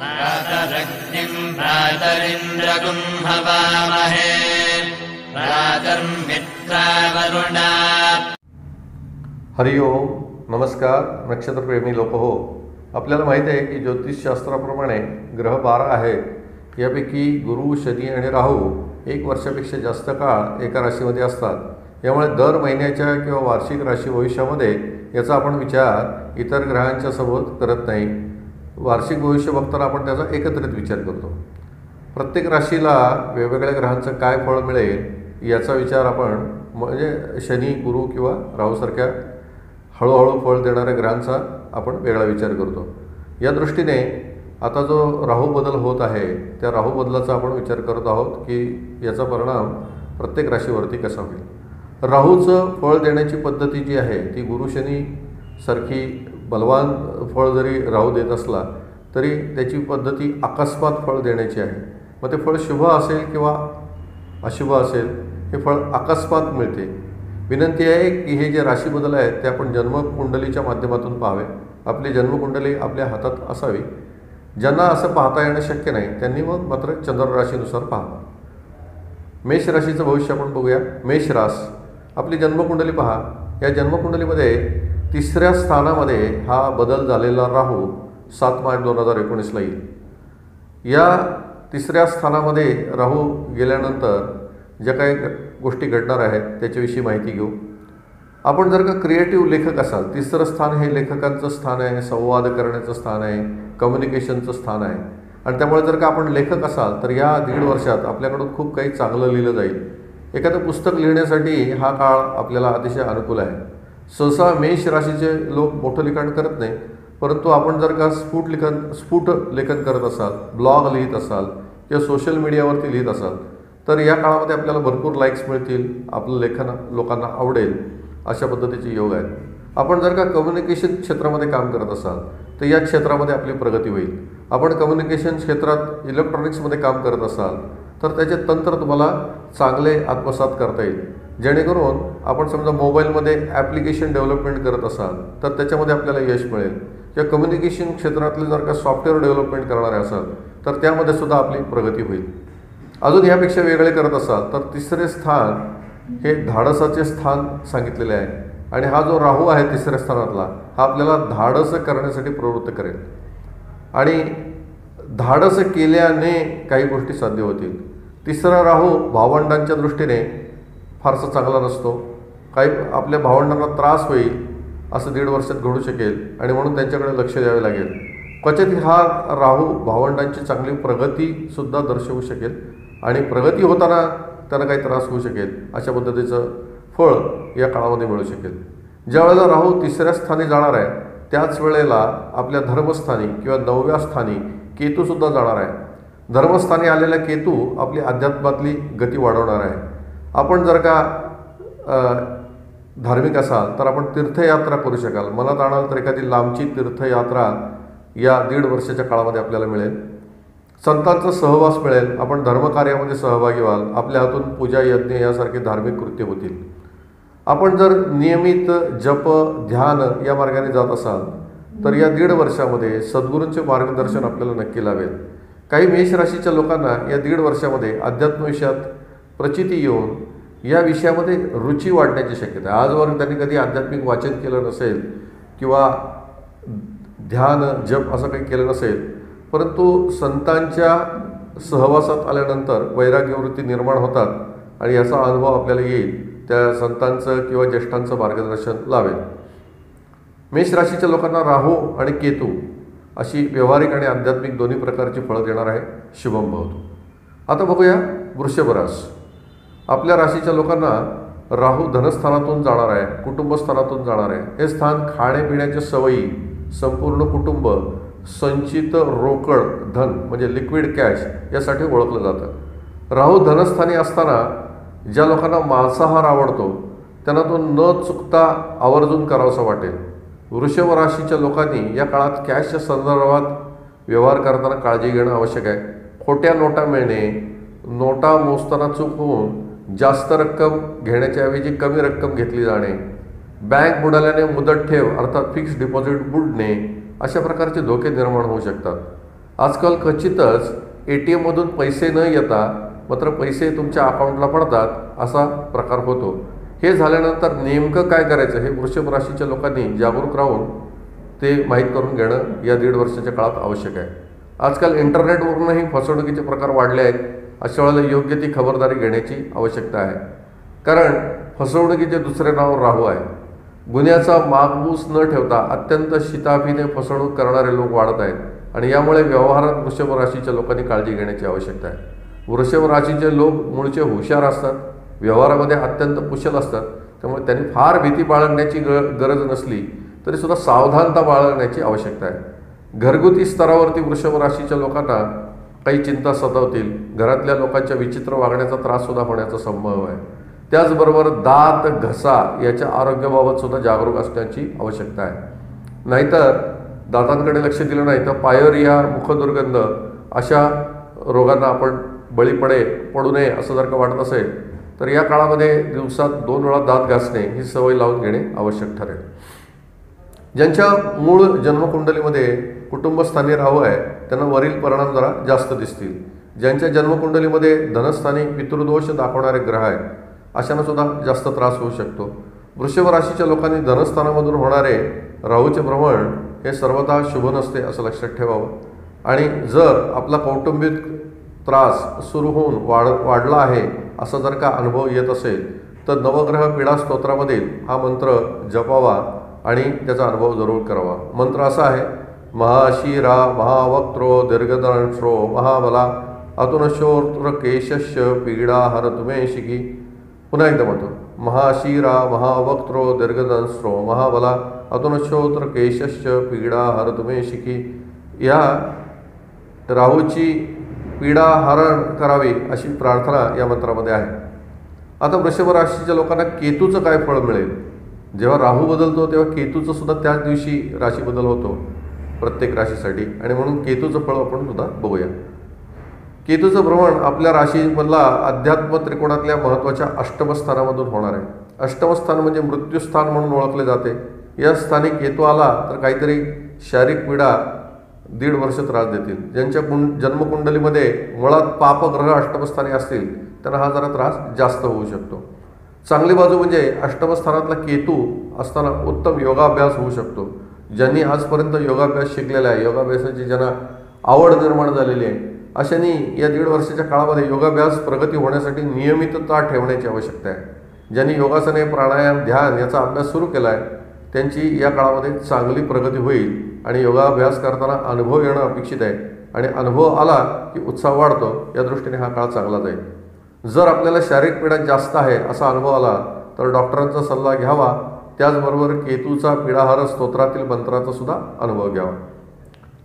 प्रातरग्निम् प्रातरिन्द्रगुम् हवामहे प्रातर्मित्रावरुणा हरिओम नमस्कार नक्षत्रप्रेमी लोक हो आपल्याला माहीत आहे की ज्योतिषशास्त्राप्रमाणे ग्रह बारा आहेत. यापैकी गुरु शनी आणि राहू एक वर्षापेक्षा जास्त काळ एका राशीमध्ये असतात. यामुळे दर महिन्याच्या किंवा वार्षिक राशी भविष्यामध्ये याचा आपण विचार इतर ग्रहांच्या सोबत करत नाही. वार्षिक भविष्य बघताना आपण त्याचा एकत्रित विचार करतो. प्रत्येक राशीला वेगवेगळ्या ग्रहांचं काय फळ मिळेल याचा विचार आपण म्हणजे शनी गुरु किंवा राहूसारख्या हळूहळू फळ देणाऱ्या ग्रहांचा आपण वेगळा विचार करतो. या दृष्टीने आता जो राहू बदल होत आहे त्या राहू बदलाचा आपण विचार करत आहोत की याचा परिणाम प्रत्येक राशीवरती कसा होईल? राहूचं फळ देण्याची पद्धती जी आहे ती गुरु शनी सारखी बलवान फळ जरी राहू देत असला तरी त्याची पद्धती अकस्मात फळ देण्याची आहे. मग ते फळ शुभ असेल किंवा अशुभ असेल हे फळ अकस्मात मिळते. विनंती आहे की हे जे राशी बदल आहेत ते आपण जन्मकुंडलीच्या माध्यमातून पाहावे. आपली जन्मकुंडली आपल्या हातात असावी. ज्यांना असं पाहता येणं शक्य नाही त्यांनी मग मात्र चंद्र राशीनुसार पाहावं. मेष राशीचं भविष्य आपण बघूया. मेष रास. आपली जन्मकुंडली पहा. या जन्मकुंडलीमध्ये तिसऱ्या स्थानामध्ये हा बदल झालेला राहू सात मार्च दोन हजार एकोणीसला येईल या तिसऱ्या स्थानामध्ये राहू गेल्यानंतर ज्या काही गोष्टी घडणार आहेत त्याच्याविषयी माहिती घेऊ. आपण जर का क्रिएटिव्ह लेखक असाल तिसरं स्थान हे लेखकांचं स्थान आहे संवाद करण्याचं स्थान आहे कम्युनिकेशनचं स्थान आहे. आणि त्यामुळे जर का आपण लेखक असाल तर या दीड वर्षात आपल्याकडून खूप काही चांगलं लिहिलं जाईल. एखादं पुस्तक लिहिण्यासाठी हा काळ आपल्याला अतिशय अनुकूल आहे. सहसा मेष राशीचे लोक मोठं लिखाण करत नाही परंतु आपण जर का स्फुट लिखाण स्फुट लेखन करत असाल ब्लॉग लिहित असाल किंवा सोशल मीडियावरती लिहित असाल तर या काळामध्ये आपल्याला भरपूर लाईक्स मिळतील आपलं लेखन लोकांना आवडेल अशा पद्धतीचे योग आहेत. आपण जर का कम्युनिकेशन क्षेत्रामध्ये काम करत असाल तर या क्षेत्रामध्ये आपली प्रगती होईल. आपण कम्युनिकेशन क्षेत्रात इलेक्ट्रॉनिक्समध्ये काम करत असाल तर त्याचे तंत्र तुम्हाला चांगले आत्मसात करता येईल. जेणेकरून आपण समजा मोबाईलमध्ये ॲप्लिकेशन डेव्हलपमेंट करत असाल तर त्याच्यामध्ये आपल्याला यश मिळेल. किंवा कम्युनिकेशन क्षेत्रातले जर का सॉफ्टवेअर डेव्हलपमेंट करणारे असाल तर त्यामध्ये सुद्धा आपली प्रगती होईल. अजून यापेक्षा वेगळे करत असाल तर तिसरे स्थान हे धाडसाचे स्थान सांगितलेले आहे. आणि हा जो राहू आहे तिसऱ्या स्थानातला हा आपल्याला धाडस करण्यासाठी प्रवृत्त करेल. आणि धाडस केल्याने काही गोष्टी साध्य होतील. तिसरा राहू भावंडांच्या दृष्टीने फारसा चांगला नसतो. काही आपल्या भावंडांना त्रास होईल असं दीड वर्षात घडू शकेल आणि म्हणून त्यांच्याकडे लक्ष द्यावे लागेल. क्वचित हा राहू भावंडांची चांगली प्रगतीसुद्धा दर्शवू शकेल आणि प्रगती होताना त्यांना काही त्रास होऊ शकेल अशा पद्धतीचं फळ या काळामध्ये मिळू शकेल. ज्या वेळेला राहू तिसऱ्या स्थानी जाणार आहे त्याच वेळेला आपल्या धर्मस्थानी किंवा नवव्या स्थानी केतूसुद्धा जाणार आहे. धर्मस्थानी आलेला केतू आपली अध्यात्मातली गती वाढवणार आहे. आपण जर का धार्मिक असाल तर आपण तीर्थयात्रा करू शकाल. मनात आणाल तर एखादी लांबची तीर्थयात्रा या दीड वर्षाच्या काळामध्ये आपल्याला मिळेल. संतांचा सहवास मिळेल. आपण धर्मकार्यामध्ये सहभागी व्हाल. आपल्या हातून पूजा यज्ञ यासारखे धार्मिक कृत्य होतील. आपण जर नियमित जप ध्यान या मार्गाने जात असाल तर या दीड वर्षामध्ये सद्गुरूंचे मार्गदर्शन आपल्याला नक्की लावेल काही मेष राशीच्या लोकांना या दीड वर्षामध्ये अध्यात्म विषयात प्रचिती येऊन या विषयामध्ये रुची वाढण्याची शक्यता आहे. आजवर त्यांनी कधी आध्यात्मिक वाचन केलं नसेल किंवा ध्यान जप असं काही केलं नसेल परंतु संतांच्या सहवासात आल्यानंतर वैराग्यवृत्ती निर्माण होतात आणि याचा अनुभव आपल्याला येईल. त्या संतांचं किंवा ज्येष्ठांचं मार्गदर्शन लावेल. मेष राशीच्या लोकांना राहू आणि केतू अशी व्यावहारिक आणि आध्यात्मिक दोन्ही प्रकारची फळं देणार आहे शुभम भवतो आता बघूया वृषभरास आपल्या राशीच्या लोकांना राहू धनस्थानातून जाणार आहे कुटुंबस्थानातून जाणार आहे. हे स्थान खाण्यापिण्याच्या सवयी संपूर्ण कुटुंब संचित रोकड धन म्हणजे लिक्विड कॅश यासाठी ओळखलं जातं. राहू धनस्थानी असताना ज्या लोकांना मांसाहार आवडतो त्यांना तो न चुकता आवर्जून करावासा वाटेल. वृषभ राशीच्या लोकांनी या काळात कॅशच्या संदर्भात व्यवहार करताना काळजी घेणं आवश्यक आहे. खोट्या नोटा मिळणे नोटा मोजताना चूक होऊन जास्त रक्कम घेण्याच्या ऐवजी कमी रक्कम घेतली जाणे. बँक बुडाल्याने मुदत ठेव अर्थात फिक्स्ड डिपॉझिट बुडणे अशा प्रकारचे धोके निर्माण होऊ शकतात. आजकाल क्वचितच ए टी एममधून पैसे न येता मात्र पैसे तुमच्या अकाउंटला पडतात असा प्रकार होतो. हे झाल्यानंतर नेमकं काय करायचं हे वृषभ राशीच्या लोकांनी जागरूक राहून ते माहीत करून घेणं या दीड वर्षाच्या काळात आवश्यक आहे. आजकाल इंटरनेटवरूनही फसवणुकीचे प्रकार वाढले आहेत. अशा वेळेला योग्य ती खबरदारी घेण्याची आवश्यकता आहे. कारण फसवणुकीचे दुसरे नाव राहू आहे. गुन्ह्याचा मागमूस न ठेवता अत्यंत शिताफीने फसवणूक करणारे लोक वाढत आहेत आणि यामुळे व्यवहारात वृषभ राशीच्या लोकांनी काळजी घेण्याची आवश्यकता आहे. वृषभ राशीचे लोक मूळचे हुशार असतात व्यवहारामध्ये अत्यंत कुशल असतात त्यामुळे त्यांनी फार भीती बाळगण्याची ग गरज नसली तरीसुद्धा सावधानता बाळगण्याची आवश्यकता आहे. घरगुती स्तरावरती वृषभ राशीच्या लोकांना काही चिंता सतावतील. घरातल्या लोकांच्या विचित्र वागण्याचा त्रास सुद्धा होण्याचा संभव आहे. त्याचबरोबर दात घसा याच्या आरोग्याबाबत सुद्धा जागरूक असण्याची आवश्यकता आहे. नाहीतर दातांकडे लक्ष दिलं नाही तर पायोरिया मुखदुर्गंध अशा रोगांना आपण बळी पडे पडू नये असं जर का वाटत असेल तर या काळामध्ये दिवसात दोन वेळा दात घासणे ही सवय लावून घेणे आवश्यक ठरेल. ज्यांच्या मूळ जन्मकुंडलीमध्ये कुटुंबस्थानी राहू आहे त्यांना वरील परिणाम जरा जास्त दिसतील. ज्यांच्या जन्मकुंडलीमध्ये धनस्थानी पितृदोष दाखवणारे ग्रह आहेत अशांना सुद्धा जास्त त्रास होऊ शकतो. वृषभ राशीच्या लोकांनी धनस्थानामधून होणारे राहूचे भ्रमण हे सर्वथा शुभ नसते असं लक्षात ठेवावं. आणि जर आपला कौटुंबिक त्रास सुरू होऊन वाढ वाढला आहे असा जर का अनुभव येत असेल तर नवग्रह पीडा स्तोत्रामधील हा मंत्र जपावा आणि त्याचा अनुभव जरूर करावा. मंत्र असा आहे महाशिरा महावक्त्रो दीर्घदंश्रो महाबला। अतुनशोत्र केशस्य पीडा हर तुमे पुन्हा एकदा म्हणतो महाशिरा महावक्त्रो दीर्घदंश्रो महाबला। अतुनशोत्र केशस्य पीडा हर तुमे या राहूची पीडा हरण करावी अशी प्रार्थना या मंत्रामध्ये आहे. आता वृषभ राशीच्या लोकांना केतूचं काय फळ मिळेल? जेव्हा राहू बदलतो तेव्हा केतूचं सुद्धा त्याच दिवशी राशी बदल होतो. प्रत्येक राशीसाठी. आणि म्हणून केतूचं फळ आपण सुद्धा बघूया. केतूचं भ्रमण आपल्या राशीमधला अध्यात्म त्रिकोणातल्या महत्त्वाच्या अष्टमस्थानामधून होणार आहे. अष्टमस्थान म्हणजे मृत्यूस्थान म्हणून ओळखले जाते. या स्थानी केतू आला तर काहीतरी शारीरिक पीडा दीड वर्ष त्रास देतील. ज्यांच्या कुंड जन्मकुंडलीमध्ये मुळात पापग्रह अष्टमस्थानी असतील त्यांना हा जरा त्रास जास्त होऊ शकतो. चांगली बाजू म्हणजे अष्टमस्थानातला केतू असताना उत्तम योगाभ्यास होऊ शकतो. ज्यांनी आजपर्यंत योगाभ्यास शिकलेला आहे योगाभ्यासाची ज्यांना आवड निर्माण झालेली आहे अशांनी या दीड वर्षाच्या काळामध्ये योगाभ्यास प्रगती होण्यासाठी नियमितता ठेवण्याची आवश्यकता आहे. ज्यांनी योगासने प्राणायाम ध्यान याचा अभ्यास सुरू केला आहे त्यांची या काळामध्ये चांगली प्रगती होईल आणि योगाभ्यास करताना अनुभव येणं अपेक्षित आहे आणि अनुभव आला की उत्साह वाढतो या दृष्टीने हा काळ चांगला जाईल. जर आपल्याला शारीरिक पीडा जास्त आहे असा अनुभव आला तर डॉक्टरांचा सल्ला घ्यावा त्याचबरोबर केतूचा पीडाहार स्तोत्रातील मंत्राचा सुद्धा अनुभव घ्यावा.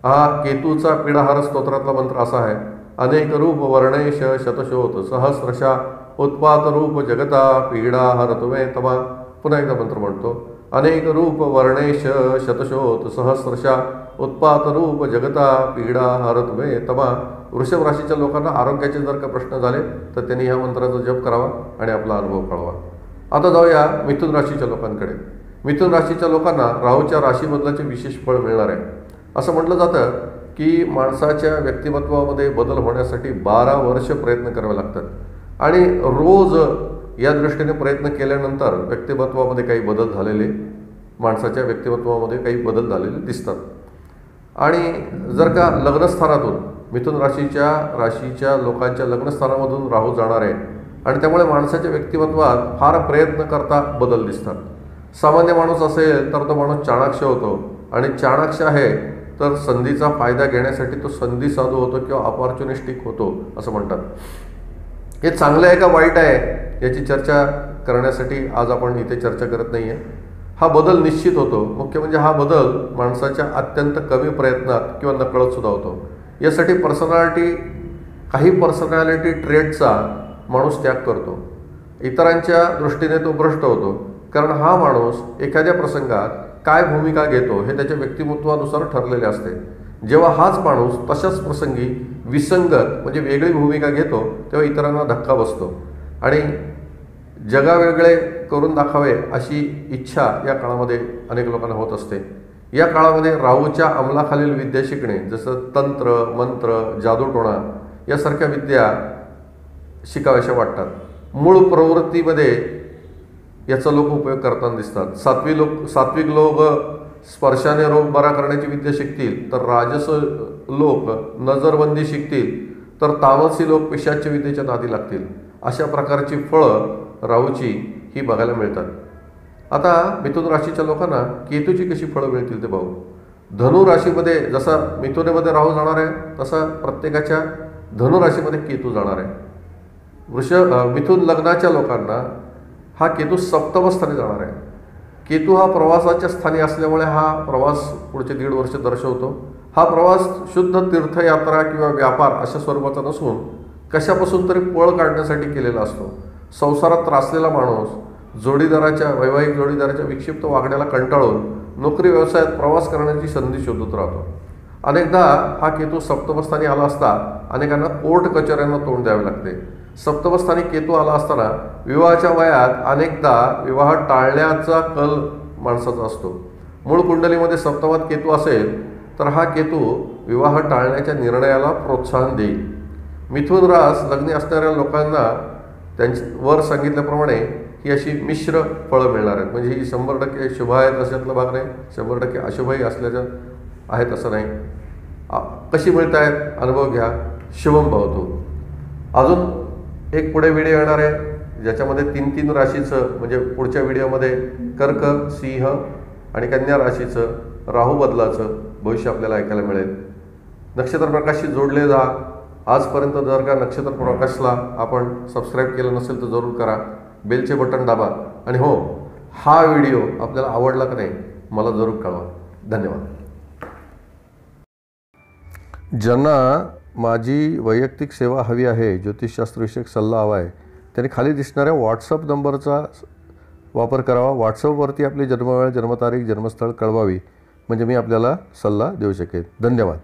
हा केतूचा पीडाहार स्तोत्रातला मंत्र असा आहे अनेक रूप वर्णेश शतशोत सहस्रशा उत्पात रूप जगता पीडा हरतुमे तमा. पुन्हा एकदा मंत्र म्हणतो अनेक रूप वर्णेश शतशोत सहस्रशा उत्पात रूप जगता पीडा हरतुमे तमा. वृषभ राशीच्या लोकांना आरोग्याचे जर का प्रश्न झाले तर त्यांनी ह्या मंत्राचा जप करावा आणि आपला अनुभव कळवा. आता जाऊया मिथुन राशीच्या लोकांकडे. मिथुन राशीच्या लोकांना राहूच्या राशीबदलाचे विशेष फळ मिळणार आहे. असं म्हटलं जातं की माणसाच्या व्यक्तिमत्वामध्ये बदल होण्यासाठी बारा वर्ष प्रयत्न करावे लागतात. आणि रोज या दृष्टीने प्रयत्न केल्यानंतर व्यक्तिमत्वामध्ये काही बदल झालेले माणसाच्या व्यक्तिमत्वामध्ये काही बदल झालेले दिसतात. आणि जर का लग्नस्थानातून मिथुन राशीच्या राशीच्या लोकांच्या लग्नस्थानामधून राहू जाणार आहे आणि त्यामुळे माणसाच्या व्यक्तिमत्वात फार प्रयत्न करता बदल दिसतात. सामान्य माणूस असेल तर तो माणूस चाणाक्ष होतो. आणि चाणाक्ष आहे तर संधीचा फायदा घेण्यासाठी तो संधी साधू होतो किंवा अपॉर्च्युनिस्टिक होतो असं म्हणतात. हे चांगलं आहे का वाईट आहे याची चर्चा करण्यासाठी आज आपण इथे चर्चा करत नाही आहे हा बदल निश्चित होतो. मुख्य म्हणजे हा बदल माणसाच्या अत्यंत कमी प्रयत्नात किंवा नकळत सुद्धा होतो. यासाठी पर्सनॅलिटी काही पर्सनॅलिटी ट्रेडचा माणूस त्याग करतो. इतरांच्या दृष्टीने तो भ्रष्ट होतो. कारण हा माणूस एखाद्या प्रसंगात काय भूमिका घेतो हे त्याच्या व्यक्तिमत्वानुसार ठरलेले असते. जेव्हा हाच माणूस तशाच प्रसंगी विसंगत म्हणजे वेगळी भूमिका घेतो तेव्हा इतरांना धक्का बसतो. आणि जगावेगळे करून दाखावे अशी इच्छा या काळामध्ये अनेक लोकांना होत असते. या काळामध्ये राहूच्या अंमलाखालील विद्या शिकणे जसं तंत्र मंत्र जादूटोणा यासारख्या विद्या शिकाव्याशा वाटतात. मूळ प्रवृत्तीमध्ये याचा लोक उपयोग करताना दिसतात. सात्विक लोक सात्विक लोक स्पर्शाने रोग बरा करण्याची विद्या शिकतील तर राजस लोक नजरबंदी शिकतील तर तामसी लोक पिशाच्या विद्येच्या नादी लागतील. अशा प्रकारची फळं राहूची ही बघायला मिळतात. आता मिथुन राशीच्या लोकांना केतूची कशी फळं मिळतील ते पाहू धनु राशीमध्ये जसा मिथुनेमध्ये राहू जाणार आहे तसा प्रत्येकाच्या धनु राशीमध्ये केतू जाणार. आहे वृष मिथून लग्नाच्या लोकांना हा केतू सप्तम स्थानी जाणार आहे. केतू हा प्रवासाच्या स्थानी असल्यामुळे हा प्रवास पुढचे दीड वर्ष दर्शवतो. हा प्रवास शुद्ध तीर्थयात्रा किंवा व्यापार अशा स्वरूपाचा नसून कशापासून तरी पळ काढण्यासाठी केलेला असतो. संसारात त्रासलेला माणूस जोडीदाराच्या वैवाहिक जोडीदाराच्या विक्षिप्त वागण्याला कंटाळून नोकरी व्यवसायात प्रवास करण्याची संधी शोधत राहतो. अनेकदा हा केतू सप्तमस्थानी आला असता अनेकांना कोर्ट कचऱ्यांना तोंड द्यावे लागते. सप्तमस्थानी केतू आला असताना विवाहाच्या वयात अनेकदा विवाह टाळण्याचा कल माणसाचा असतो. मूळ कुंडलीमध्ये सप्तमात केतू असेल तर हा केतू विवाह टाळण्याच्या निर्णयाला प्रोत्साहन देईल. मिथुन रास लग्नी असणाऱ्या लोकांना त्यांच्या वर सांगितल्याप्रमाणे ही अशी मिश्र फळं मिळणार आहेत. म्हणजे ही शंभर टक्के शुभ आहेत अशातला भाग नाही शंभर टक्के अशुभही असल्याचं आहेत असं नाही. कशी मिळत आहेत अनुभव घ्या. शुभम भावतो अजून एक पुढे व्हिडिओ येणार आहे ज्याच्यामध्ये तीन तीन राशीचं म्हणजे पुढच्या व्हिडिओमध्ये कर्क सिंह आणि कन्या राशीचं राहू बदलाचं भविष्य आपल्याला ऐकायला मिळेल. नक्षत्र प्रकाशशी जोडले जा. आजपर्यंत जर का नक्षत्र प्रकाशला आपण सबस्क्राईब केलं नसेल तर जरूर करा. बेलचे बटन दाबा. आणि हो हा व्हिडिओ आपल्याला आवडला का नाही मला जरूर कळवा. धन्यवाद. ज्यांना माझी वैयक्तिक सेवा हवी आहे ज्योतिषशास्त्रविषयक सल्ला हवा आहे त्याने खाली दिसणाऱ्या व्हॉट्सअप नंबरचा वापर करावा. व्हॉट्सअपवरती आपली जन्मवेळ जन्मतारीख जन्मस्थळ कळवावी म्हणजे मी आपल्याला सल्ला देऊ शकेन. धन्यवाद.